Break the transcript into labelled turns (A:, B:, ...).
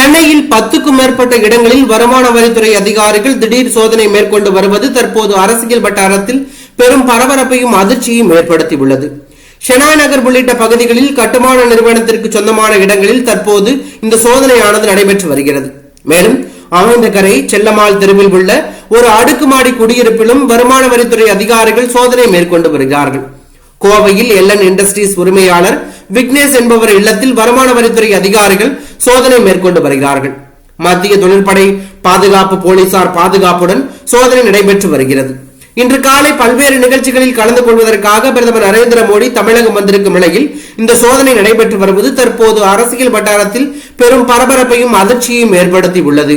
A: சென்னையில் பத்துக்கும் மேற்பட்ட இடங்களில் வருமான வரித்துறை அதிகாரிகள் திடீர் சோதனை மேற்கொண்டு வருவது தற்போது அரசியல் வட்டாரத்தில் பெரும் பரபரப்பையும் அதிர்ச்சியும் ஏற்படுத்தியுள்ளது. ஷெனாய் நகர் உள்ளிட்ட பகுதிகளில் கட்டுமான நிறுவனத்திற்கு சொந்தமான இடங்களில் தற்போது இந்த சோதனையானது நடைபெற்று வருகிறது. மேலும் ஆனந்தகரை செல்லம்மாள் தெருவில் உள்ள ஒரு அடுக்குமாடி குடியிருப்பிலும் வருமான வரித்துறை அதிகாரிகள் சோதனை மேற்கொண்டு வருகிறார்கள். கோவையில் எல்என் இண்டஸ்ட்ரீஸ் உரிமையாளர் விக்னேஷ் என்பவர் இல்லத்தில் வருமான வரித்துறை அதிகாரிகள் சோதனை மேற்கொண்டு வருகிறார்கள். மத்திய தொழிற்படை பாதுகாப்பு போலீசார் பாதுகாப்புடன் சோதனை நடைபெற்று வருகிறது. இன்று காலை பல்வேறு நிகழ்ச்சிகளில் கலந்து கொள்வதற்காக பிரதமர் நரேந்திர மோடி தமிழகம் வந்திருக்கும் நிலையில் இந்த சோதனை நடைபெற்று வருவது தற்போது அரசியல் வட்டாரத்தில் பெரும் பரபரப்பையும் அதிர்ச்சியையும் ஏற்படுத்தி உள்ளது